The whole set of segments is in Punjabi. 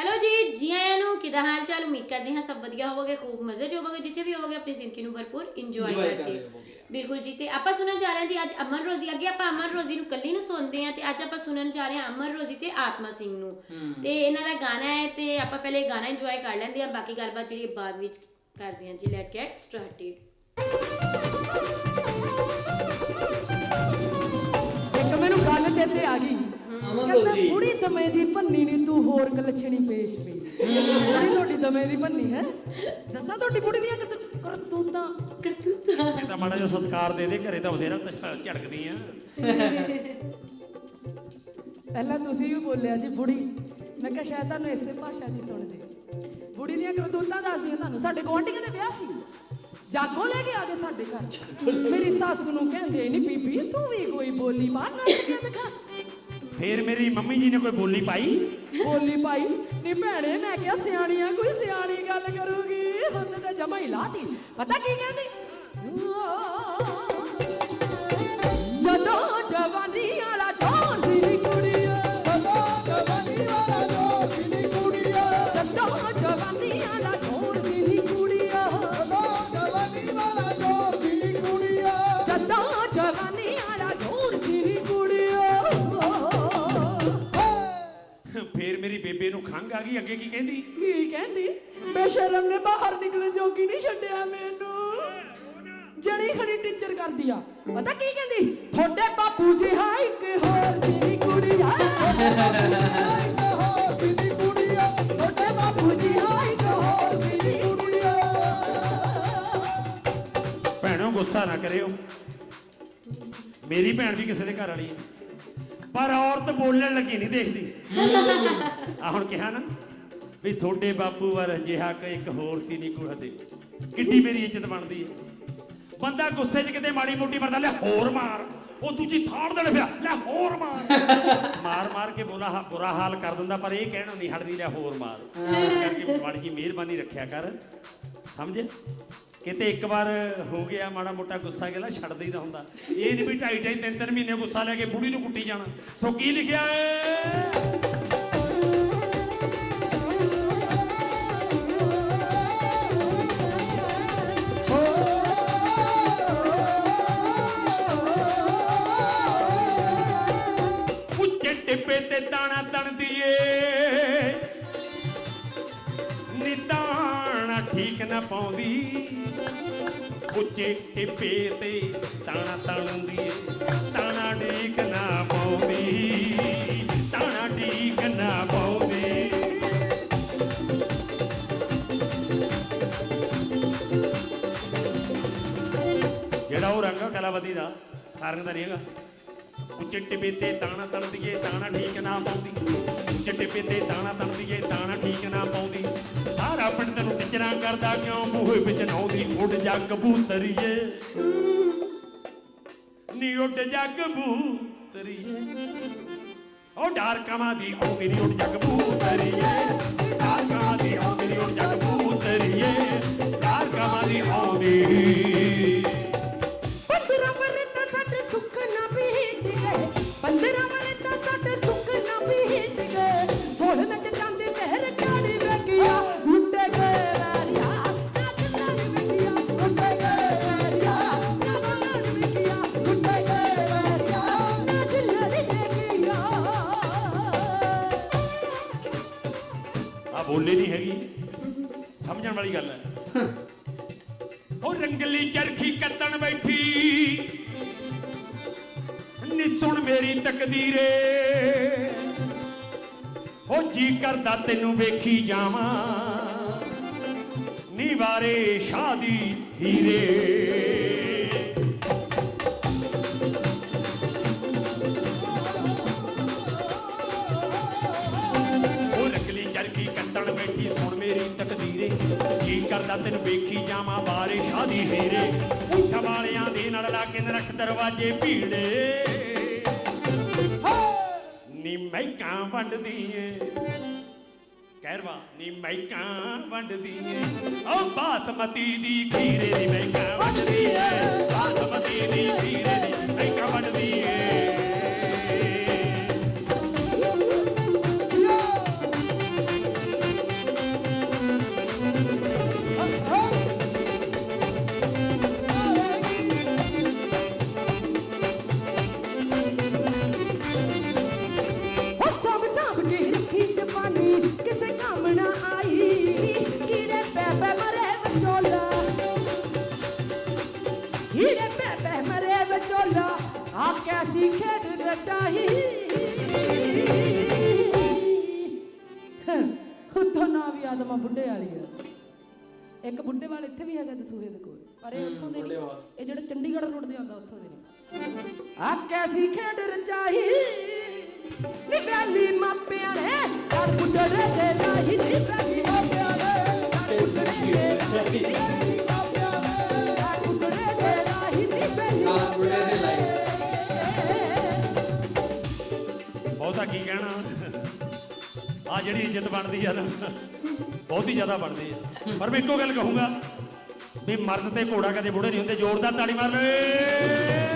ਹੈਲੋ ਜੀ ਜੀ ਆਇਆਂ ਨੂੰ ਕਿਦਾਂ ਹਾਲ ਚਾਲ ਉਮੀਦ ਕਰਦੇ ਹਾਂ ਸਭ ਵਧੀਆ ਹੋਵੋਗੇ ਖੂਬ ਮਜ਼ੇ ਚ ਹੋਵੋਗੇ ਜਿੱਥੇ ਵੀ ਹੋਵੋਗੇ ਆਪਣੀ ਜ਼ਿੰਦਗੀ ਨੂੰ ਭਰਪੂਰ ਇੰਜੋਏ ਕਰਦੇ। ਬਿਲਕੁਲ ਜੀ ਤੇ ਆਪਾਂ ਸੁਣਨ ਜਾ ਰਹੇ ਹਾਂ ਜੀ ਅੱਜ ਅਮਨ ਰੋਜ਼ੀ ਅੱਗੇ ਆਪਾਂ ਅਮਨ ਰੋਜ਼ੀ ਨੂੰ ਕੱਲੀ ਨੂੰ ਸੁਣਦੇ ਹਾਂ ਤੇ ਅੱਜ ਆਪਾਂ ਸੁਣਨ ਜਾ ਰਹੇ ਹਾਂ ਅਮਨ ਰੋਜ਼ੀ ਤੇ ਆਤਮਾ ਸਿੰਘ ਨੂੰ। ਤੇ ਇਹਨਾਂ ਦਾ ਗਾਣਾ ਹੈ ਤੇ ਆਪਾਂ ਪਹਿਲੇ ਗਾਣਾ ਇੰਜੋਏ ਕਰ ਲੈਂਦੇ ਹਾਂ ਬਾਕੀ ਗੱਲਬਾਤ ਜਿਹੜੀ ਬਾਅਦ ਵਿੱਚ ਕਰਦੇ ਹਾਂ ਜੀ ਲੈਟ ਗੈਟ ਸਟਾਰਟਡ ਇੱਕ ਮੈਨੂੰ ਗੱਲ ਚੇਤੇ ਆ ਗਈ। ਕਹਿੰਦਾ। ਬੁੜੀ ਦਮੇ ਦੀ ਭੰਨੀ ਨੀ ਤੂੰ ਹੋਰ ਕਲਛਣੀ ਪੇਸ਼ ਪਈ ਬੁੜੀ ਤੁਹਾਡੀ ਦਮੇ ਦੀ ਭੰਨੀ ਹੈ। ਦੱਸਾਂ ਤੁਹਾਡੀ ਬੁੜੀ ਦੀਆਂ ਕਿਤੇ ਕਰਤੂਤਾਂ? ਕਰਤੂਤਾ। ਇਹ ਤਾਂ ਮਾੜਾ ਜਿਹਾ ਸਤਿਕਾਰ ਦੇ ਦੇ ਘਰੇ ਤਾਂ ਬਥੇਰਾ ਕੁਛ ਝੜਕਦੀ ਆ। ਪਹਿਲਾਂ ਤੁਸੀਂ ਵੀ ਬੋਲਿਆ ਜੀ ਬੁੜੀ। ਮੈਂ ਕਿਹਾ ਸ਼ਾਇਦ ਤੁਹਾਨੂੰ ਇਸੇ ਭਾਸ਼ਾ ਦੀ ਸੁਣਦੇ ਬੁੜੀ ਦੀਆਂ ਕਰਤੂਤਾਂ ਦੱਸਦੀਆਂ ਤੁਹਾਨੂੰ। ਸਾਡੇ ਗੁਆਂਢੀਆਂ ਦੇ ਵਿਆਹ ਸੀ। ਜਾਗੋ ਲੈ ਕੇ ਆ ਗਏ ਸਾਡੇ ਘਰ। ਮੇਰੀ ਸੱਸ ਨੂੰ ਕਹਿੰਦੇ ਨਹੀਂ ਬੀਬੀ ਤੂੰ ਵੀ ਕੋਈ ਬੋਲੀ ਬਾਹਰ ਕੇ ਦਿਖਾ। ਫੇਰ ਮੇਰੀ ਮੰਮੀ ਜੀ ਨੇ ਕੋਈ ਬੋਲੀ ਪਾਈ? ਬੋਲੀ ਪਾਈ? ਨੀ ਭੈਣੇ, ਮੈਂ ਕਿਹਾ ਸਿਆਣੀਆਂ, ਕੋਈ ਸਿਆਣੀ ਗੱਲ ਕਰੂਗੀ। ਹੁਣ ਤੇ ਜਮਾ ਹੀ ਲਾਤੀ। ਪਤਾ ਕੀ ਕਹਿੰਦੀ? ਮੇਰੀ ਬੇਬੇ ਨੂੰ ਖੰਗ ਆ ਗਈ ਅੱਗੇ ਕੀ ਕਹਿੰਦੀ? ਕੀ ਕਹਿੰਦੀ? ਬੇਸ਼ਰਮ ਨੇ ਬਾਹਰ ਨਿਕਲਣ ਜੋਗੀ ਨਹੀਂ ਛੱਡਿਆ ਮੈਨੂੰ। ਜਣੀ ਖੜੀ ਟੀਚਰ ਕਰਦੀ ਆ। ਪਤਾ ਕੀ ਕਹਿੰਦੀ? ਤੁਹਾਡੇ ਬਾਪੂ ਜੀ ਹਾਂ ਇੱਕ ਹੋਰ ਸੀ ਕੁੜੀਆ। ਇੱਕ ਹੋਰ ਸੀ ਕੁੜੀਆ ਤੁਹਾਡੇ ਬਾਪੂ ਜੀ ਹਾਂ ਇੱਕ ਹੋਰ ਸੀ ਕੁੜੀਆ ਭੈਣੋ ਗੁੱਸਾ ਨਾ ਕਰਿਓ। ਮੇਰੀ ਭੈਣ ਵੀ ਕਿਸੇ ਦੇ ਘਰ ਵਾਲੀ ਹੈ ਪਰ ਔਰਤ ਬੋਲਣ ਲੱਗੀ ਨਹੀਂ ਦੇਖਦੀ। ਆ ਹੁਣ ਕਿਹਾ ਨਾ, ਵੀ ਤੁਹਾਡੇ ਬਾਪੂ ਵਰ ਜਿਹਾ ਕਿ ਇੱਕ ਹੋਰ ਸੀ ਨਹੀਂ ਕੁੜਦੇ ਕਿੱਡੀ ਮੇਰੀ ਇੱਜ਼ਤ ਬਣਦੀ ਹੈ। ਬੰਦਾ ਗੁੱਸੇ 'ਚ ਕਿਤੇ ਮਾੜੀ ਮੋਟੀ ਮਰਦਾ, ਲੈ ਹੋਰ ਮਾਰ। ਉਹ ਦੂਜੀ ਥਾੜ ਦੇਣ ਪਿਆ ਲੈ ਹੋਰ ਮਾਰ। ਮਾਰ ਮਾਰ ਕੇ ਬੁਰਾ ਬੁਰਾ ਹਾਲ ਕਰ ਦਿੰਦਾ, ਪਰ ਇਹ ਕਹਿਣਾ ਨਹੀਂ ਹਟਦੀ, ਲੈ ਹੋਰ ਮਾਰ। ਇਸ ਕਰਕੇ ਮਾੜੀ ਜੀ ਮਿਹਰਬਾਨੀ ਰੱਖਿਆ ਕਰ। ਸਮਝ? ਕਿਤੇ ਇੱਕ ਵਾਰ ਹੋ ਗਿਆ ਮਾੜਾ ਮੋਟਾ ਗੁੱਸਾ ਗਿਆ ਛੱਡ ਦੇਈਦਾ ਹੁੰਦਾ। ਇਹ ਨਹੀਂ ਵੀ ਢਾਈ ਢਾਈ, ਤਿੰਨ ਤਿੰਨ ਮਹੀਨੇ ਗੁੱਸਾ ਲੈ ਕੇ ਬੁੜੀ ਨੂੰ ਕੁੱਟੀ ਜਾਣਾ। ਸੋ ਕੀ ਲਿਖਿਆ ਏ ਉੱਚੇ ਟਿੱਪੇ ਤੇ ਦਾਣਾ ਤਣਦੀ ਏ ਨਾ ਪਾਉਂਦੀ। ਉੱਚੇ ਟਿੱਪੇ ਤੇ ਤਾਣਾ ਤਣਦੀ ਏ, ਤਾਣਾ ਠੀਕ ਨਾ ਪਾਉਂਦੀ। ਤਾਣਾ ਠੀਕ ਨਾ ਪਾਉਂਦੀ। ਜਿਹੜਾ ਉਹ ਰੰਗ ਆ ਕਲਾਵਤੀ ਦਾ, ਸਾਰੰਗ ਦਾ ਨਹੀਂ ਹੈਗਾ। ਉੱਚੇ ਟਿੱਪੇ ਤੇ ਤਾਣਾ ਤਣਦੀਏ ਤਾਣਾ ਠੀਕ ਨਾ ਪਾਉਂਦੀ। ਉੱਚੇ ਟਿੱਪੇ ਤੇ ਤਣਦੀਏ ਤਾਣਾ ਠੀਕ ਨਾ ਪਾਉਂਦੀ। ਸਾਰਾ ਪਿੰਡ ਤੈਨੂੰ ਟਿਚਰਾਂ ਕਰਦਾ ਕਿਉਂ? ਮੂੰਹ ਵਿੱਚ ਨਾਉਂਦੀ ਉੱਡ ਜਾ ਕਬੂਤਰੀਏ ਨੀ ਉੱਡ ਜਾ ਕਬੂਤਰੀਏ ਉਹ ਡਾਰ ਕਮਾਂ ਦੀ ਆਉਂਦੀ ਨੀ ਉੱਡ ਜਾ ਕਬੂਤਰੀਏ ਡਾਰ ਕਮਾਂ ਦੀ ਆਉਂਦੀ ਨੀ ਉੱਡ ਜਾ ਬੋਲੇ ਨਹੀਂ ਹੈਗੀ। ਸਮਝਣ ਵਾਲੀ ਗੱਲ ਹੈ। ਉਹ ਰੰਗਲੀ ਚਰਖੀ ਕੱਤਣ ਬੈਠੀ। ਨੀ ਸੁਣ ਮੇਰੀ ਤਕਦੀਰੇ। ਉਹ ਜੀ ਕਰਦਾ ਤੈਨੂੰ ਵੇਖੀ ਜਾਵਾਂ। ਨੀ ਵਾਰੇ ਸ਼ਾਦੀ ਹੀਰੇ। ਕੱਟਣ ਬੈਠੀ ਸੁਣ ਮੇਰੀ ਤਕਦੀਰੇ। ਕੀ ਕਰਦਾ ਤੈਨੂੰ ਵੇਖੀ ਜਾਵਾਂ ਬਾਰੇ ਸ਼ਾਦੀ ਹੀਰੇ। ਉੱਠ ਵਾਲਿਆਂ ਦੇ ਨਾਲ ਲਾ ਕੇ ਨਰਖ ਦਰਵਾਜੇ ਭੀੜੇ। ਨੀ ਮੈਕਾਂ ਵੰਡਦੀ ਏ ਕਹਿਰਵਾ ਨੀ ਮੈਕਾਂ ਵੰਡਦੀ ਏ ਓ ਬਾਸਮਤੀ ਦੀ ਖੀਰੇ ਦੀ ਮੈਕਾਂ ਵੰਡਦੀ ਏ ਬਾਸਮਤੀ ਦੀ ਖੀਰੇ ਦੀ ਮੈਕਾਂ ਵੰਡਦੀ ਏ ਆ ਕੈਸੀ ਖੇਡ ਰਚਾਈ? ਨੀ ਵੈਲੀ ਮਾਪਿਆਂ ਨੇ ਕਰ ਬੁੱਢੇ ਦੇ ਲਾਹੀ ਨੀ ਵੈਲੀ ਮਾਪਿਆਂ ਨੇ ਕਰ ਬੁੱਢੇ ਦੇ ਲਾਹੀ ਨੀ ਵੈਲੀ ਕਰ ਬੁੱਢੇ ਦੇ ਲਾਹੀ। ਬਹੁਤਾ ਕੀ ਕਹਿਣਾ? ਆ ਜਿਹੜੀ ਇੱਜ਼ਤ ਬਣਦੀ ਆ ਨਾ, ਬਹੁਤੀ ਜ਼ਿਆਦਾ ਬਣਦੀ ਆ। ਪਰ ਮੈਂ ਇੱਕੋ ਗੱਲ ਕਹੂੰਗਾ ਵੀ ਮਰਦ ਤੇ ਘੋੜਾ ਕਦੇ ਬੁੜੇ ਨਹੀਂ ਹੁੰਦੇ, ਜ਼ੋਰਦਾਰ ਤਾੜੀ ਮਾਰ ਲਵੇ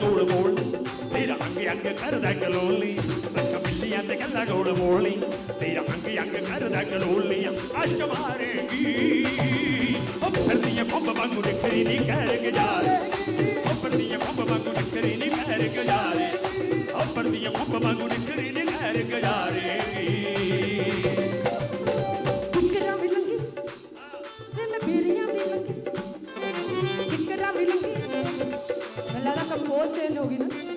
ਬਿੱਲੀਆਂ ਤੇ ਗੱਲਾਂ ਗੋਲ ਮੋਲ ਤੇਰਾ ਅੰਗ ਅੰਗ ਕਰਦਾ ਗਲੋਲੀ ਅੱਖਾਂ ਬਿੱਲੀਆਂ ਤੇ ਗੱਲਾਂ ਗੋਲ ਮੋਲੀ ਤੇਰਾ ਅੰਗ ਅੰਗ ਕਰਦਾ ਗਲੋਲੀ ਅਸ਼ਕ ਮਾਰੇਗੀ ਉਹ ਫਿਰਦੀ ਐ ਬੰਬ ਵਾਂਗੂ ਨਿਖਰੀ ਨਹੀਂ ਕਹਿ ਗੁਜ਼ਾਰੇ ਉਹ ਫਿਰਦੀ ਕੰਪੋਜ਼ ਚੇਂਜ ਹੋ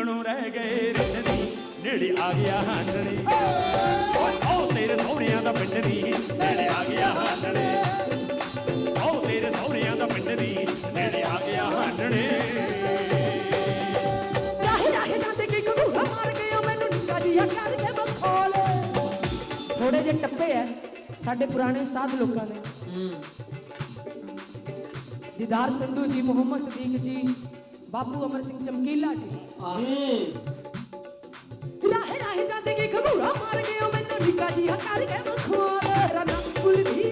ਲੰਗਣੋਂ ਰਹਿ ਗਏ ਰਿੰਦਨੀ ਨੇੜੇ ਆ ਗਿਆ ਹਾਨਣੇ ਓਏ ਤੇਰੇ ਸਹੁਰਿਆਂ ਦਾ ਪਿੰਡ ਦੀ ਨੇੜੇ ਆ ਗਿਆ ਹਾਨਣੇ ਉਹ ਤੇਰੇ ਸਹੁਰਿਆਂ ਦਾ ਪਿੰਡ ਦੀ ਨੇੜੇ ਆ ਗਿਆ ਹਾਨਣੇ ਰਾਹੇ ਰਾਹੇ ਜਾਂਦੇ ਕਿ ਘੂੜਾ ਮਾਰ ਗਿਆ ਮੈਨੂੰ ਨਿੱਕਾ ਜਿਹਾ ਕਰਕੇ ਬਖੋਲ। ਥੋੜੇ ਜਿਹੇ ਟੱਪੇ ਐ, ਸਾਡੇ ਪੁਰਾਣੇ ਉਸਤਾਦ ਲੋਕਾਂ ਨੇ ਦੀਦਾਰ ਸੰਧੂ ਜੀ, ਮੁਹੰਮਦ ਸਦੀਕ ਜੀ, ਬਾਪੂ ਅਮਰ ਸਿੰਘ ਚਮਕੀਲਾ ਜੀ। ਰਾਹੇ ਰਾਹੇ ਜਾਂਦੇ ਕਿ ਘੂੜਾ ਮਾਰ ਗਿਆ ਮੈਨੂੰ ਨਿੱਕਾ ਜਿਹਾ ਕਰਕੇ ਬਖੋਲ ਰਨਾ ਭੁੱਲਦੀ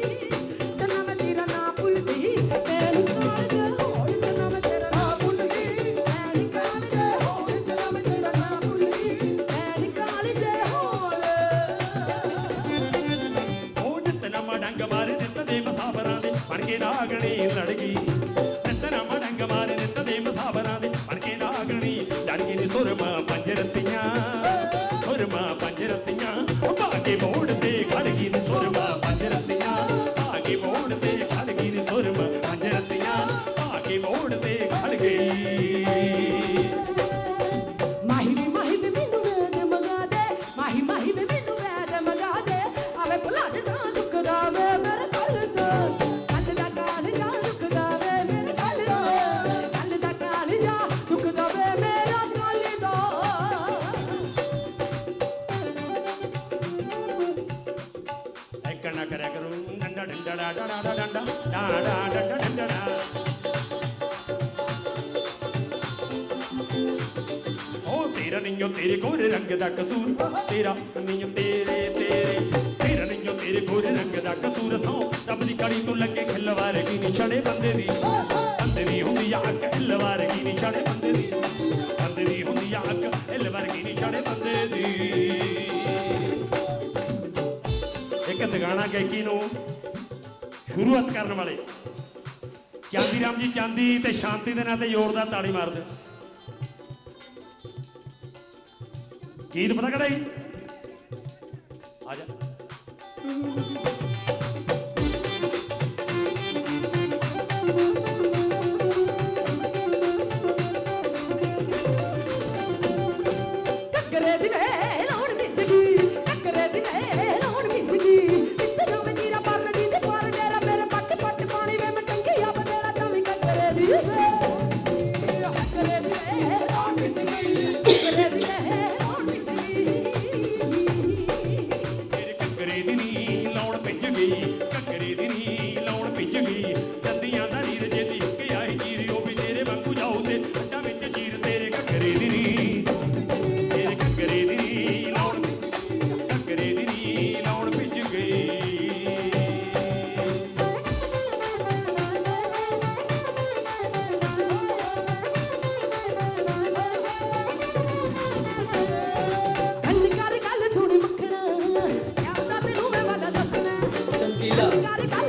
ਤਨਾ ਮੈਂ ਤੇਰਾ ਨਾਂ ਭੁੱਲਦੀ, ਤੈਨੂੰ ਕਾਲ ਦੇ ਹੋੜ ਤਨਾ ਮੈਂ ਤੇਰਾ ਨਾਂ ਭੁੱਲਦੀ, ਤੈਨੂੰ ਕਾਲ ਦੇ ਹੋੜ ਤਨਾ ਮੈਂ ਤੇਰਾ ਨਾਂ ਭੁੱਲਦੀ, ਤੈਨੂੰ ਕਾਲ ਦੇ ਹੋੜ ਉਹ ਜਿੱਤਨਾ ਮਡੰਗ ਮਾਰੇ ਨਿੱਤ ਦੇ ਮਸਾਬਰਾਂ ਦੇ, ਬਣ ਕੇ ਨਾਗਣੀ ਲੜ ਗਈ। ਜਿੱਤਨਾ ਮਡੰਗ ਮਾਰੇ ਨਿੱਤ ਦੇ ਮਸਾਬਰਾਂ ਦੇ ਉਹ ਤੇਰਾ ਨਿੰਜੋ ਤੇਰੇ ਗੋਰੇ ਰੰਗ ਦਾ ਕਸੂਰ ਤੇਰਾ ਨਿੰਜੋ ਤੇਰੇ ਤੇਰੇ, ਤੇਰਾ ਨਿੰਜੋ ਤੇਰੇ ਗੋਰੇ ਰੰਗ ਦਾ ਕਸੂਰ ਤੋਂ। ਤਬ ਦੀ ਕੜੀ ਤੋਂ ਲੱਗੇ ਖਿਲਵਾਰ ਕੀ ਨਿਛੜੇ ਬੰਦੇ ਦੀ। ਬੰਦੇ ਦੀ ਹੁੰਦੀ ਆ ਅੱਖ ਖਿਲਵਾਰ ਕੀ ਨਿਛੜੇ ਬੰਦੇ ਦੀ। ਬੰਦੇ ਦੀ ਹੁੰਦੀ ਆ ਅੱਖ ਖਿਲਵਾਰ ਕੀ ਨਿਛੜੇ ਬੰਦੇ ਦੀ। ਇੱਕ ਦਗਾਣਾ ਗਾਇਕੀ ਨੂੰ ਸ਼ੁਰੂਆਤ ਕਰਨ ਵਾਲੇ। ਚਾਂਦੀ ਰਾਮ ਜੀ ਚਾਂਦੀ ਤੇ ਸ਼ਾਂਤੀ ਦੇ ਨਾਂ ਤੇ ਜ਼ੋਰਦਾਰ ਤਾੜੀ ਮਾਰਦੇ। ਗੀਤ ਪਤਾ ਕਿਹੜਾ ਜੀ? ਆ ਜਾ। Thank you.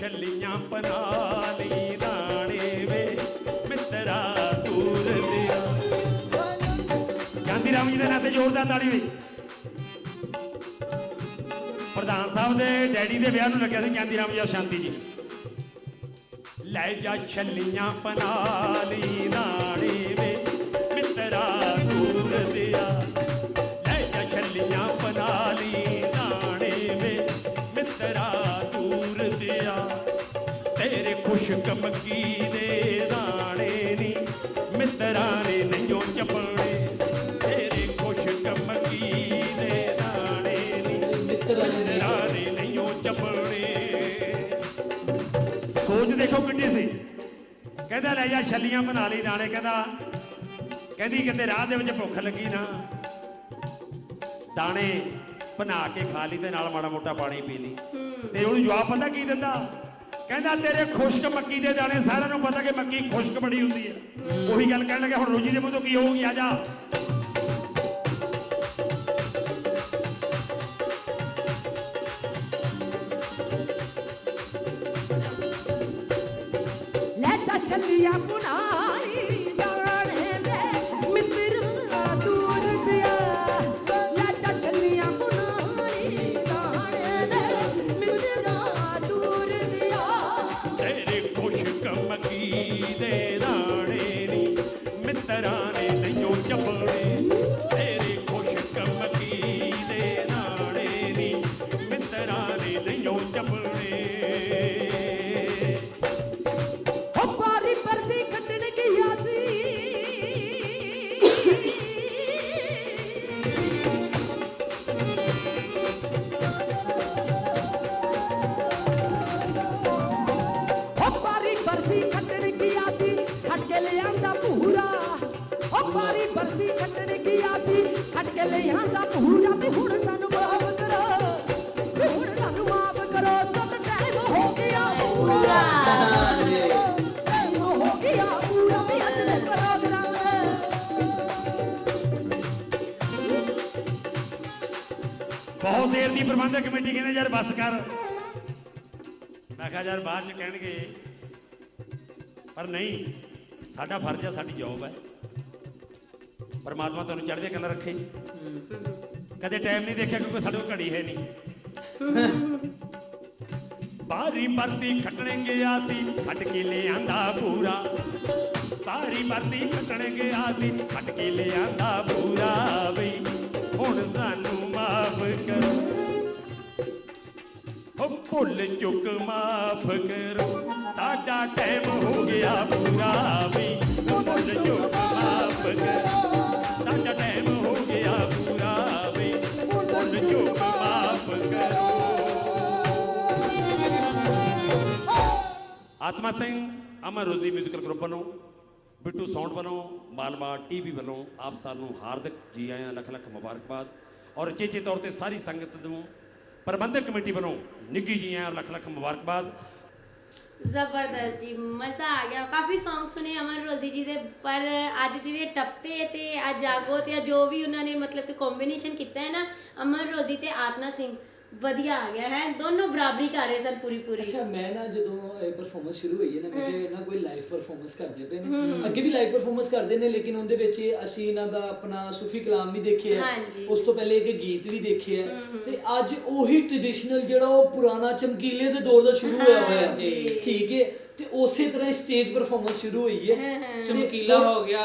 ਛੱਲੀਆਂ ਬਣਾ ਲਈ ਰਾਣੇ ਵੇ, ਮਿੱਤਰਾ ਦੂਰ ਦਿਆ। ਗਾਂਧੀ ਰਾਮ ਜੀ ਦੇ ਨਾਂ ਤੇ ਜ਼ੋਰਦਾਰ ਤਾੜੀ ਹੋਈ। ਪ੍ਰਧਾਨ ਸਾਹਿਬ ਦੇ ਡੈਡੀ ਦੇ ਵਿਆਹ ਨੂੰ ਲੱਗਿਆ ਸੀ ਗਾਂਧੀ ਰਾਮ ਜੀ ਔਰ ਸ਼ਾਂਤੀ ਜੀ। ਲੈ ਜਾ ਛੱਲੀਆਂ ਬਣਾ ਲਈ ਰਾਣੇ ਵੇ, ਮਿੱਤਰਾ ਦੂਰ ਦਿਆ। ਤੇਰੇ ਖੁਸ਼ਕ ਮੱਕੀ ਦੇ ਰਾਣੇ ਨੀ ਮਿੱਤਰਾਂ ਨੇ ਨਹੀਂਓ ਚੱਪਣੇ। ਤੇਰੇ ਖੁਸ਼ਕ ਮੱਕੀ ਦੇ ਰਾਣੇ ਨੀ ਮਿੱਤਰਾਂ ਨੇ ਨਹੀਂਓ ਚੱਪਣੇ। ਸੋਚ ਦੇਖੋ ਕਿੱਡੀ ਸੀ ਕਹਿੰਦਾ ਲੈ ਜਾ ਛੱਲੀਆਂ ਬਣਾ ਲਈ ਨਾਲੇ। ਕਹਿੰਦਾ ਕਹਿੰਦੀ ਕਿਤੇ ਰਾਹ ਦੇ ਵਿੱਚ ਭੁੱਖ ਲੱਗੀ ਨਾ ਦਾਣੇ ਬਣਾ ਕੇ ਖਾ ਲਈ ਤੇ ਨਾਲ ਮਾੜਾ ਮੋਟਾ ਪਾਣੀ ਪੀ ਲਈ। ਤੇ ਉਹਨੂੰ ਜਵਾਬ ਪਤਾ ਕੀ ਦਿੰਦਾ? ਕਹਿੰਦਾ, ਤੇਰੇ ਖੁਸ਼ਕ ਮੱਕੀ ਦੇ ਦਾਣੇ ਸਾਰਿਆਂ ਨੂੰ ਪਤਾ ਕਿ ਮੱਕੀ ਖੁਸ਼ਕ ਬੜੀ ਹੁੰਦੀ ਹੈ। ਉਹੀ ਗੱਲ ਕਹਿਣ ਲੱਗਾ, ਹੁਣ ਰੋਜੀ ਦੇ ਮੂੰਹ ਤੋਂ ਕੀ ਹੋਊਗੀ? ਆ ਜਾ। ਪਰਦੀ ਕੱਢਣ ਗਿਆ ਸੀ ਖੱਟ ਕੇ ਲਿਆਂਦਾ ਪੂਰਾ ਤੇ ਹੁਣ ਸਾਨੂੰ ਮਾਫ ਕਰੋ। ਤੇ ਹੁਣ ਸਾਨੂੰ ਮਾਫ ਕਰੋ। ਸਭ ਟਾਈਮ ਹੋ ਗਿਆ ਪੂਰਾ। ਟਾਈਮ ਹੋ ਗਿਆ ਪੂਰਾ। ਵੀ ਅੱਜ ਦੇ ਪ੍ਰੋਗਰਾਮ। ਬਹੁਤ ਦੇਰ ਦੀ ਪ੍ਰਬੰਧਕ ਕਮੇਟੀ ਕਹਿੰਦੇ ਯਾਰ ਬੱਸ ਕਰ। ਮੈਂ ਕਿਹਾ ਯਾਰ ਬਾਅਦ ਚ ਕਹਿਣਗੇ। ਪਰ ਨਹੀਂ ਸਾਡਾ ਫਰਜ਼ ਆ ਸਾਡੀ ਜੌਬ ਹੈ ਪਰਮਾਤਮਾ ਤੁਹਾਨੂੰ ਚੜ੍ਹਦੇ ਕਲਾ ਰੱਖੇ। ਕਦੇ ਟਾਈਮ ਨਹੀਂ ਦੇਖਿਆ ਕਿਉਂਕਿ ਸਾਡੇ ਕੋਲ ਘੜੀ ਹੈ ਨਹੀਂ। ਬਾਰੀ ਮਰਦੀ ਖੱਟਣ ਗਿਆ ਸੀ ਖੱਟ ਕੇ ਲਿਆਂਦਾ ਪੂਰਾ। ਬਾਰੀ ਮਰਦੀ ਖੱਟਣ ਗਿਆ ਸੀ ਖੱਟ ਕੇ ਲਿਆਂਦਾ ਪੂਰਾ ਬਈ। ਹੁਣ ਸਾਨੂੰ ਮਾਫ ਕਰੋ। ਹੋ ਭੁੱਲ ਚੁੱਕ ਮਾਫ ਕਰੋ। ਸਾਡਾ ਟਾਈਮ ਹੋ ਗਿਆ ਪੂਰਾ ਬਈ। ਆਤਮਾ ਸਿੰਘ, ਅਮਰ ਰੋਜ਼ੀ ਮਿਊਜ਼ੀਕਲ ਗਰੁੱਪ ਵੱਲੋਂ, ਬਿੱਟੂ ਸਾਊਂਡ ਵੱਲੋਂ, ਮਾਲਵਾ ਟੀਵੀ ਵੱਲੋਂ ਆਪ ਸਾਨੂੰ ਹਾਰਦਿਕ ਜੀ ਆਇਆਂ ਲੱਖ ਲੱਖ ਮੁਬਾਰਕਬਾਦ। ਔਰ ਚੇਚੇ ਤੌਰ ਤੇ ਸਾਰੀ ਸੰਗਤ ਨੂੰ ਪ੍ਰਬੰਧਕ ਕਮੇਟੀ ਵੱਲੋਂ ਨਿੱਘੀ ਜੀ ਆਇਆਂ ਔਰ ਲੱਖ ਲੱਖ ਮੁਬਾਰਕਬਾਦ। ਜ਼ਬਰਦਸਤ ਜੀ, ਮਜ਼ਾ ਆ ਗਿਆ। ਕਾਫੀ Song ਸੁਨੇ ਅਮਨ ਰੋਜ਼ੀ ਜੀ ਦੇ, ਪਰ ਅੱਜ ਜਿਹੜੇ ਟੱਪੇ ਤੇ, ਅੱਜ ਜਾਗੋ ਤੇ, ਜੋ ਵੀ ਉਹਨਾਂ ਨੇ ਮਤਲਬ ਕਿ ਕੰਬੀਨੇਸ਼ਨ ਕੀਤਾ ਹੈ ਨਾ, ਅਮਨ ਰੋਜ਼ੀ ਤੇ ਆਤਨਾ ਸਿੰਘ ਵਧੀਆ ਆ ਗਿਆ ਹੈ? ਦੋਨੋਂ ਬਰਾਬਰੀ ਕਰ ਰਹੇ ਸਨ ਪੂਰੀ ਪੂਰੀ। ਅੱਛਾ ਮੈਂ ਨਾ ਜਦੋਂ ਇਹ ਪਰਫਾਰਮੈਂਸ ਸ਼ੁਰੂ ਹੋਈ ਹੈ ਨਾ ਮੈਂ ਕਿਹਾ ਨਾ ਕੋਈ ਲਾਈਵ ਪਰਫਾਰਮੈਂਸ ਕਰਦੇ ਪਏ ਨੇ। ਅੱਗੇ ਵੀ ਲਾਈਵ ਪਰਫਾਰਮੈਂਸ ਕਰਦੇ ਨੇ ਲੇਕਿਨ ਉਹਦੇ ਵਿੱਚ ਅਸੀਂ ਇਹਨਾਂ ਦਾ ਆਪਣਾ ਸੂਫੀ ਕਲਾਮ ਵੀ ਦੇਖਿਆ। ਉਸ ਤੋਂ ਪਹਿਲੇ ਇੱਕ ਗੀਤ ਵੀ ਦੇਖਿਆ ਹੈ। ਤੇ ਅੱਜ ਉਹੀ ਟ੍ਰੈਡੀਸ਼ਨਲ ਜਿਹੜਾ ਉਹ ਪੁਰਾਣਾ ਚਮਕੀਲੇ ਦੇ ਦੌਰ ਦਾ ਸ਼ੁਰੂ ਹੋਇਆ ਹੋਇਆ ਹੈ। ਠੀਕ ਹੈ? ਤੇ ਉਸੇ ਤਰ੍ਹਾਂ ਸਟੇਜ ਪਰਫਾਰਮੈਂਸ ਸ਼ੁਰੂ ਹੋਈ ਹੈ। ਚਮਕੀਲਾ ਹੋ ਗਿਆ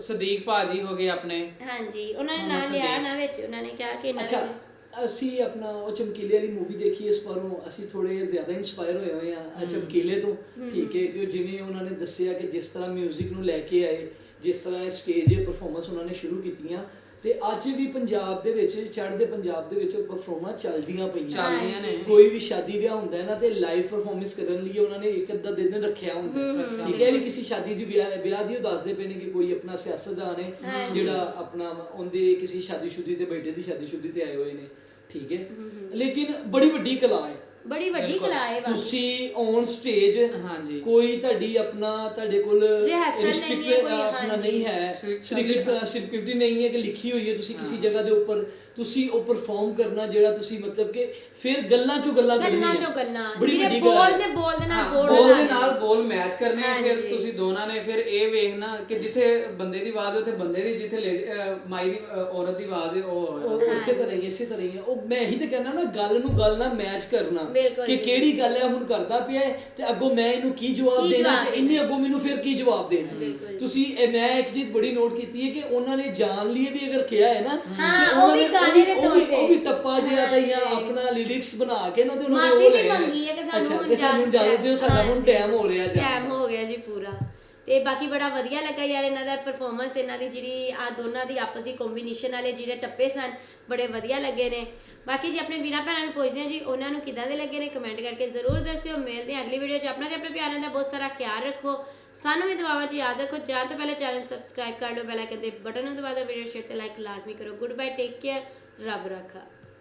ਸਦੀਕ ਭਾਜੀ ਹੋ ਗਏ ਆਪਣੇ। ਹਾਂਜੀ। ਉਹਨਾਂ ਨੇ ਨਾਂ ਲਿਆ ਨਾ ਵਿੱਚ ਉਹਨਾਂ ਨੇ ਕਿਹਾ ਕਿ ਅੱਛਾ ਅਸੀਂ ਆਪਣਾ ਉਹ ਚਮਕੀਲੇ ਵਾਲੀ ਮੂਵੀ ਦੇਖੀ ਇਸ ਪਰੋਂ ਅਸੀਂ ਥੋੜੇ ਜ਼ਿਆਦਾ ਇਨਸਪਾਇਰ ਹੋਏ ਹੋਏ ਆ ਆ ਚਮਕੀਲੇ ਤੋਂ। ਠੀਕ ਹੈ ਕਿ ਜਿਵੇਂ ਉਹਨਾਂ ਨੇ ਦੱਸਿਆ ਕਿ ਜਿਸ ਤਰ੍ਹਾਂ 뮤직 ਨੂੰ ਲੈ ਕੇ ਆਏ ਜਿਸ ਤਰ੍ਹਾਂ ਇਹ ਸਟੇਜ ਇਹ ਪਰਫਾਰਮੈਂਸ ਉਹਨਾਂ ਨੇ ਸ਼ੁਰੂ ਕੀਤੀਆਂ ਤੇ ਅੱਜ ਵੀ ਪੰਜਾਬ ਦੇ ਵਿੱਚ ਚੜ੍ਹਦੇ ਪੰਜਾਬ ਦੇ ਵਿੱਚ ਉਹ ਪਰਫਾਰਮਾਂ ਚੱਲਦੀਆਂ ਪਈਆਂ। ਚੱਲਦੀਆਂ ਨੇ। ਕੋਈ ਵੀ ਸ਼ਾਦੀ ਵਿਆਹ ਹੁੰਦਾ ਹੈ ਨਾ ਤੇ ਲਾਈਵ ਪਰਫਾਰਮੈਂਸ ਕਰਨ ਲਈ ਉਹਨਾਂ ਨੇ ਇੱਕ ਅੱਧਾ ਦਿਨ ਰੱਖਿਆ ਹੁੰਦਾ ਹੈ। ਠੀਕ ਹੈ ਵੀ ਕਿਸੇ ਸ਼ਾਦੀ ਦੀ ਵਿਆਹ ਵਿਆਹ ਦੀ ਉਹ ਦੱਸਦੇ ਪਏ ਨੇ ਕਿ ਕੋਈ ਆਪਣਾ ਸਿਆਸਤਦਾਨ ਹੈ ਜਿਹੜਾ ਆਪਣਾ ਉਹਦੇ ਕਿਸੇ ਸ਼ਾਦੀ ਸ਼ੁਦੀ ਤੇ ਬੇਟੇ ਦੀ ਸ਼ਾਦੀ ਸ਼ੁਦੀ ਤੇ ਆਏ ਹੋਏ ਨੇ। ਠੀਕ ਹੈ। ਲੇਕਿਨ ਬੜੀ ਵੱਡੀ ਕਲਾ ਹੈ। ਬੜੀ ਵੱਡੀ ਕਲਾ ਹੈ ਵਾਕਈ। ਤੁਸੀਂ ਔਨ ਸਟੇਜ ਹਾਂਜੀ। ਕੋਈ ਤੁਹਾਡੀ ਆਪਣਾ ਤੁਹਾਡੇ ਕੋਲ Rehearsal ਨਹੀਂ ਹੈ ਕੋਈ, ਆਪਣਾ ਹਾਂਜੀ। ਨਹੀਂ ਹੈ Script- ਸਕ੍ਰਿਪਟ ਨਹੀਂ ਹੈ ਕਿ ਲਿਖੀ ਹੋਈ ਹੈ ਤੁਸੀਂ ਕਿਸੇ ਜਗ੍ਹਾ ਦੇ ਉੱਪਰ ਤੁਸੀਂ ਉਹ ਪਰਫਾਰਮ ਕਰਨਾ ਜਿਹੜਾ ਤੁਸੀਂ ਮਤਲਬ ਕਿ ਫਿਰ ਗੱਲਾਂ ਚੋਂ ਗੱਲਾਂ ਗੱਲਾਂ ਚੋਂ ਗੱਲਾਂ ਬੜੀ ਜਿਹੜੇ ਵੱਡੀ ਗੱਲ ਹੈ। ਬੋਲ ਦੇ ਬੋਲ ਦੇ ਨਾਲ ਹਾਂ, ਬੋਲ ਬੋਲ ਦੇ। ਨਾਲ ਬੋਲ ਮੈਚ ਕਰਨੇ ਫਿਰ ਹਾਂਜੀ। ਤੁਸੀਂ ਦੋਨਾਂ ਨੇ ਫਿਰ ਇਹ ਵੇਖਣਾ ਕਿ ਜਿੱਥੇ ਬੰਦੇ ਦੀ ਆਵਾਜ਼ ਹੈ ਉੱਥੇ ਬੰਦੇ ਦੀ ਜਿੱਥੇ ਲੇਡੀ- ਅਹ ਮਾਈ ਦੀ ਅਹ ਔਰਤ ਦੀ ਆਵਾਜ਼ ਹੈ ਉਹ ਉਹ ਇਸੇ ਤਰ੍ਹਾਂ ਹੀ ਇਸੇ ਤਰ੍ਹਾਂ ਹੀ ਹੈ। ਉਹ ਮੈਂ ਇਹੀ ਤਾਂ ਕਹਿੰਦਾ ਨਾ ਗੱਲ ਨੂੰ ਗੱਲ ਨਾਲ ਮੈਚ ਕਰਨਾ ਬਿਲਕੁਲ ਕਿ ਜੀ। ਕਿਹੜੀ ਗੱਲ ਹੈ ਹੁਣ ਕਰਦਾ ਪਿਆ ਹੈ ਤੇ ਅੱਗੋਂ ਮੈਂ ਇਹਨੂੰ ਕੀ ਜਵਾਬ ਕੀ ਦੇਣਾ ਜਵਾਬ ਤੇ ਇਹਨੇ ਅੱਗੋਂ ਮੈਨੂੰ ਫਿਰ ਕੀ ਜਵਾਬ ਦੇਣਾ ਬਿਲਕੁਲ। ਤੁਸੀਂ ਇਹ ਮੈਂ ਇੱਕ ਚੀਜ਼ ਬੜੀ ਨੋਟ ਕੀਤੀ ਹੈ ਕਿ ਉਹਨਾਂ ਨੇ ਜਾਣ ਲਈ ਵੀ ਅਗਰ ਕਿਹਾ ਹੈ ਨਾ ਹਾਂ, ਤੇ ਉਹ ਉਹਨਾਂ ਵੀ ਗਾਣੇ ਦੇ ਉਹ ਤੌਰ ਵੀ ਤੇ। ਉਹ ਵੀ ਟੱਪਾ ਜਿਹਾ ਤਾਂ ਜਾਂ। ਆਪਣਾ ਲਿਰਿਕਸ ਬਣਾ ਕੇ ਨਾ ਤੇ ਉਹਨਾਂ ਨੇ ਮਾਫ਼ੀ ਉਹ ਵੀ ਮੰਗੀ ਹੈ ਕਿ ਸਾਨੂੰ ਅੱਛਾ, ਹੁਣ ਕਿ ਸਾਨੂੰ ਜਾ- ਜਾਣ ਦਿਓ ਸਾਡਾ ਹੁਣ ਹਾਂਜੀ। ਟਾਈਮ ਹੋ ਰਿਹਾ ਜਾਣ ਟਾਈਮ ਦਾ। ਹੋ ਗਿਆ ਜੀ ਪੂਰਾ ਤੇ ਬਾਕੀ ਬੜਾ ਵਧੀਆ ਲੱਗਾ ਯਾਰ ਇਹਨਾਂ ਦਾ ਪਰਫਾਰਮੈਂਸ ਇਹਨਾਂ ਦੀ ਜਿਹੜੀ ਆ ਦੋਨਾਂ ਦੀ ਆਪਸੀ ਕੰਬੀਨੇਸ਼ਨ ਵਾਲੇ ਜਿਹੜੇ ਟੱਪੇ ਸਨ ਬੜੇ ਵਧੀਆ ਲੱਗੇ ਨੇ ਬਾਕੀ ਜੀ ਆਪਣੇ ਵੀਰਾਂ ਭੈਣਾਂ ਨੂੰ ਪੁੱਛਦੇ ਹਾਂ ਜੀ, ਉਹਨਾਂ ਨੂੰ ਕਿਦਾਂ ਦੇ ਲੱਗੇ ਨੇ ਕਮੈਂਟ ਕਰਕੇ ਜ਼ਰੂਰ ਦੱਸਿਓ। ਮਿਲਦੇ ਹਾਂ ਅਗਲੀ ਵੀਡੀਓ 'ਚ। ਆਪਣਾ ਤੇ ਆਪਣੇ ਪਿਆਰਿਆਂ ਦਾ ਬਹੁਤ ਸਾਰਾ ਖਿਆਲ ਰੱਖੋ। ਸਾਨੂੰ ਵੀ ਦੁਆਵਾਂ 'ਚ ਯਾਦ ਰੱਖੋ। ਜਾਂ ਤੋਂ ਪਹਿਲੇ ਚੈਨਲ ਸਬਸਕ੍ਰਾਈਬ ਕਰ ਲਓ, ਬੈਲ ਆਈਕਨ ਦੇ ਬਟਨ ਨੂੰ ਦਬਾ ਦਿਓ। ਵੀਡੀਓ ਸ਼ੇਅਰ ਤੇ ਲਾਈਕ ਲਾਜ਼ਮੀ ਕਰੋ। ਗੁੱਡ ਬਾਏ ਟੇਕ ਕੇਅਰ ਰੱਬ ਰੱਖਾ।